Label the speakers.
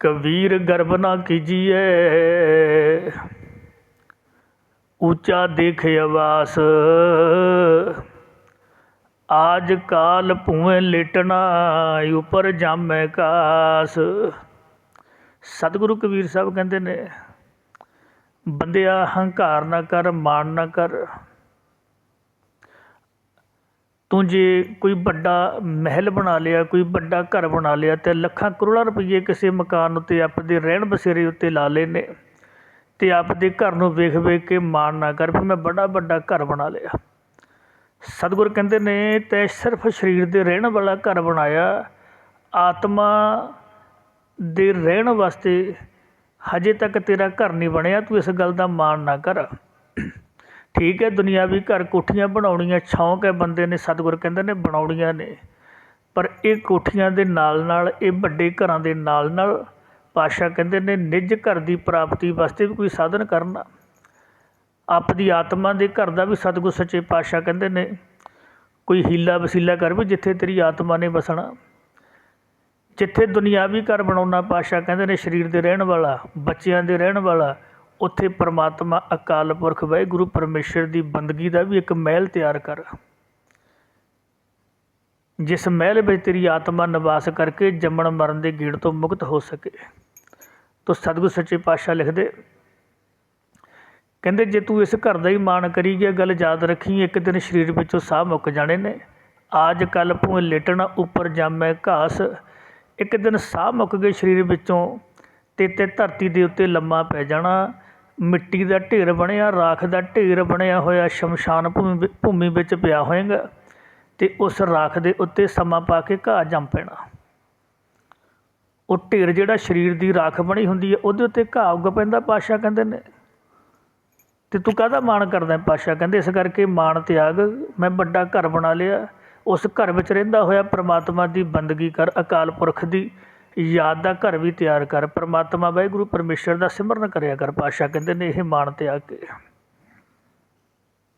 Speaker 1: ਕਬੀਰ ਗਰਭ ਨਾ ਕੀਜੀਏ। ਉੱਚਾ ਦੇਖ ਆਵਾਸ ਆਜ ਕਾਲ ਭੂਵੇਂ ਲੇਟਣਾ, ਉਪਰ ਜਾਮੈ ਕਾਸ। ਸਤਿਗੁਰੂ ਕਬੀਰ ਸਾਹਿਬ ਕਹਿੰਦੇ ਨੇ ਬੰਦਿਆ ਹੰਕਾਰ ਨਾ ਕਰ, ਮਾਣ ਨਾ ਕਰ। ਤੂੰ ਜੇ ਕੋਈ ਵੱਡਾ ਮਹਿਲ ਬਣਾ ਲਿਆ, ਕੋਈ ਵੱਡਾ ਘਰ ਬਣਾ ਲਿਆ, ਤੇ ਲੱਖਾਂ ਕਰੋੜਾਂ ਰੁਪਈਏ ਕਿਸੇ ਮਕਾਨ ਉੱਤੇ ਆਪਦੇ ਰਹਿਣ ਬਸੇਰੇ ਉੱਤੇ ਲਾ ਲਏ ਨੇ ਅਤੇ ਆਪਦੇ ਘਰ ਨੂੰ ਵੇਖ ਵੇਖ ਕੇ ਮਾਣ ਨਾ ਕਰ ਵੀ ਮੈਂ ਬੜਾ ਵੱਡਾ ਘਰ ਬਣਾ ਲਿਆ। ਸਤਿਗੁਰ ਕਹਿੰਦੇ ਨੇ, ਤੈ ਸਿਰਫ ਸਰੀਰ ਦੇ ਰਹਿਣ ਵਾਲਾ ਘਰ ਬਣਾਇਆ, ਆਤਮਾ ਦੇ ਰਹਿਣ ਵਾਸਤੇ ਹਜੇ ਤੱਕ ਤੇਰਾ ਘਰ ਨਹੀਂ ਬਣਿਆ, ਤੂੰ ਇਸ ਗੱਲ ਦਾ ਮਾਣ ਨਾ ਕਰ। ਠੀਕ ਹੈ ਦੁਨਿਆਵੀ ਘਰ ਕੋਠੀਆਂ ਬਣਾਉਣੀਆਂ ਸ਼ੌਂਕ ਹੈ, ਬੰਦੇ ਨੇ ਸਤਿਗੁਰ ਕਹਿੰਦੇ ਨੇ ਬਣਾਉਣੀਆਂ ਨੇ। ਪਰ ਇਹ ਕੋਠੀਆਂ ਦੇ ਨਾਲ ਨਾਲ ਇਹ ਵੱਡੇ ਘਰਾਂ ਦੇ ਨਾਲ ਨਾਲ ਪਾਤਸ਼ਾਹ ਕਹਿੰਦੇ ਨੇ, ਨਿੱਜ ਘਰ ਦੀ ਪ੍ਰਾਪਤੀ ਵਾਸਤੇ ਵੀ ਕੋਈ ਸਾਧਨ ਕਰਨਾ। ਆਪਦੀ ਆਤਮਾ ਦੇ ਘਰ ਦਾ ਵੀ ਸਤਿਗੁਰ ਸੱਚੇ ਪਾਤਸ਼ਾਹ ਕਹਿੰਦੇ ਨੇ, ਕੋਈ ਹੀਲਾ ਵਸੀਲਾ ਕਰ ਵੀ ਜਿੱਥੇ ਤੇਰੀ ਆਤਮਾ ਨੇ ਵਸਣਾ। ਜਿੱਥੇ ਦੁਨਿਆਵੀ ਘਰ ਬਣਾਉਣਾ, ਪਾਤਸ਼ਾਹ ਕਹਿੰਦੇ ਨੇ, ਸਰੀਰ ਦੇ ਰਹਿਣ ਵਾਲਾ, ਬੱਚਿਆਂ ਦੇ ਰਹਿਣ ਵਾਲਾ ਉੱਥੇ ਪਰਮਾਤਮਾ ਅਕਾਲ ਪੁਰਖ ਵਾਹਿਗੁਰੂ ਪਰਮੇਸ਼ਰ ਦੀ ਬੰਦਗੀ ਦਾ ਵੀ ਇੱਕ ਮਹਿਲ ਤਿਆਰ ਕਰ। ਜਿਸ ਮਹਿਲ ਵਿੱਚ ਤੇਰੀ ਆਤਮਾ ਨਿਵਾਸ ਕਰਕੇ ਜੰਮਣ ਮਰਨ ਦੇ ਗੇੜ ਤੋਂ ਮੁਕਤ ਹੋ ਸਕੇ। ਤੋ ਸਤਿਗੁਰ ਸੱਚੇ ਪਾਤਸ਼ਾਹ ਲਿਖਦੇ, ਕਹਿੰਦੇ, ਜੇ ਤੂੰ ਇਸ ਘਰ ਦਾ ਹੀ ਮਾਣ ਕਰੀ ਗਿਆ ਗੱਲ ਯਾਦ ਰੱਖੀ, ਇੱਕ ਦਿਨ ਸਰੀਰ ਵਿੱਚੋਂ ਸਾਹ ਮੁੱਕ ਜਾਣੇ ਨੇ। ਆਜ ਕੱਲ ਭੂਏ ਲੇਟਣਾ ਉੱਪਰ ਜਾਮੈ ਘਾਸ। ਇੱਕ ਦਿਨ ਸਾਹ ਮੁੱਕ ਗਏ ਸਰੀਰ ਵਿੱਚੋਂ, ਤੇ ਤੇ ਧਰਤੀ ਦੇ ਉੱਤੇ ਲੰਮਾ ਪੈ ਜਾਣਾ। ਮਿੱਟੀ ਦਾ ਢੇਰ ਬਣਿਆ, ਰਾਖ ਦਾ ਢੇਰ ਬਣਿਆ ਹੋਇਆ ਸ਼ਮਸ਼ਾਨ ਭੂਮੀ ਭੂਮੀ ਵਿੱਚ ਪਿਆ ਹੋਏਗਾ ਅਤੇ ਉਸ ਰਾਖ ਦੇ ਉੱਤੇ ਸਮਾਂ ਪਾ ਕੇ ਘਾਹ ਜੰਮ ਪੈਣਾ। ਉਹ ਢੇਰ ਜਿਹੜਾ ਸਰੀਰ ਦੀ ਰਾਖ ਬਣੀ ਹੁੰਦੀ ਹੈ, ਉਹਦੇ ਉੱਤੇ ਘਾਹ ਉੱਗ ਪੈਂਦਾ, ਪਾਤਸ਼ਾਹ ਕਹਿੰਦੇ ਨੇ। ਅਤੇ ਤੂੰ ਕਾਹਦਾ ਮਾਣ ਕਰਦਾ ਪਾਤਸ਼ਾਹ ਕਹਿੰਦੇ, ਇਸ ਕਰਕੇ ਮਾਣ ਤਿਆਗ, ਮੈਂ ਵੱਡਾ ਘਰ ਬਣਾ ਲਿਆ। ਉਸ ਘਰ ਵਿੱਚ ਰਹਿੰਦਾ ਹੋਇਆ ਪਰਮਾਤਮਾ ਦੀ ਬੰਦਗੀ ਕਰ, ਅਕਾਲ ਪੁਰਖ ਦੀ ਯਾਦ ਦਾ ਘਰ ਵੀ ਤਿਆਰ ਕਰ, ਪਰਮਾਤਮਾ ਵਾਹਿਗੁਰੂ ਪਰਮੇਸ਼ਰ ਦਾ ਸਿਮਰਨ ਕਰਿਆ ਕਰ, ਪਾਤਸ਼ਾਹ ਕਹਿੰਦੇ ਨੇ ਇਹ ਮਾਣ ਤਿਆਗ ਕੇ।